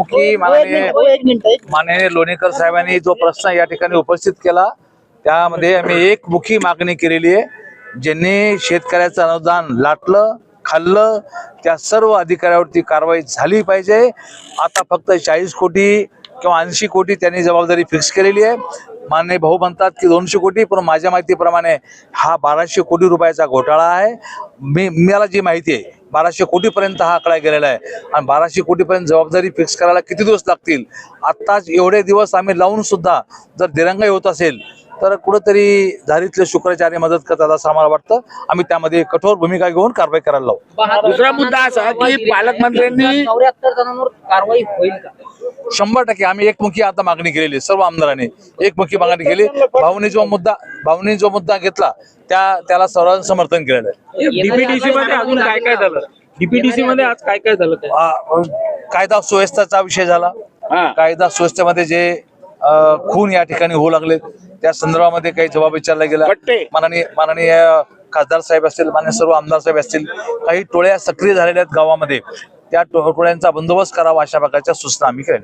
एकमुखी माननीय माननीय लोणीकर साहेबांनी जो प्रश्न या ठिकाणी उपस्थित केला त्यामध्ये आम्ही एकमुखी मागणी केलेली आहे ज्यांनी शेतकऱ्याचं अनुदान लाटलं खाल्लं त्या सर्व अधिकाऱ्यावरती कारवाई झाली पाहिजे. आता फक्त चाळीस कोटी किंवा ऐंशी कोटी त्यांनी जबाबदारी फिक्स केलेली आहे. माननीय भाऊ म्हणतात की दोनशे कोटी पण माझ्या माहितीप्रमाणे हा बाराशे कोटी रुपयाचा घोटाळा आहे. मी मला जी माहिती आहे बाराशे कोटीपर्यंत हा आकडा गेलेला आहे. आणि बाराशे कोटीपर्यंत जबाबदारी फिक्स करायला किती दिवस लागतील? आत्ताच एवढे दिवस आम्ही लावून सुद्धा जर दिरंगाई होत असेल तर कुठंतरी दारीतले शुक्राचार्य मदत करतात असं आम्हाला वाटतं. आम्ही त्यामध्ये कठोर भूमिका घेऊन कारवाई करायला लावू. दुसरा मुद्दा असा की पालकमंत्र्यांनी चौऱ्याहत्तर जणांवर कारवाई होईल का? शंभर टक्के आम्ही एकमुखी आता मागणी केलेली सर्व आमदारांनी एकमुखी मागणी केली. भाऊनी जो मुद्दा भाऊनी जो मुद्दा घेतला त्या त्याला सर्वांचं समर्थन केलेलं आहे. डीपीडीसी मध्ये अजून काय काय झालं? डीपीडीसी मध्ये आज काय काय झालं आ, कायदा सुव्यवस्थेचा विषय झाला. हा. कायदा सुव्यवस्थेमध्ये जे अ, खून या ठिकाणी होऊ लागले. त्या संदर्भामध्ये काही जबाब विचारला गेला. माननीय माननीय खासदार साहेब असतील माननीय सर्व आमदार साहेब असतील काही टोळ्या सक्रिय झालेल्या आहेत गावामध्ये. त्या टोळ्यांचा बंदोबस्त करावा अशा प्रकारच्या सूचना आम्ही केल्या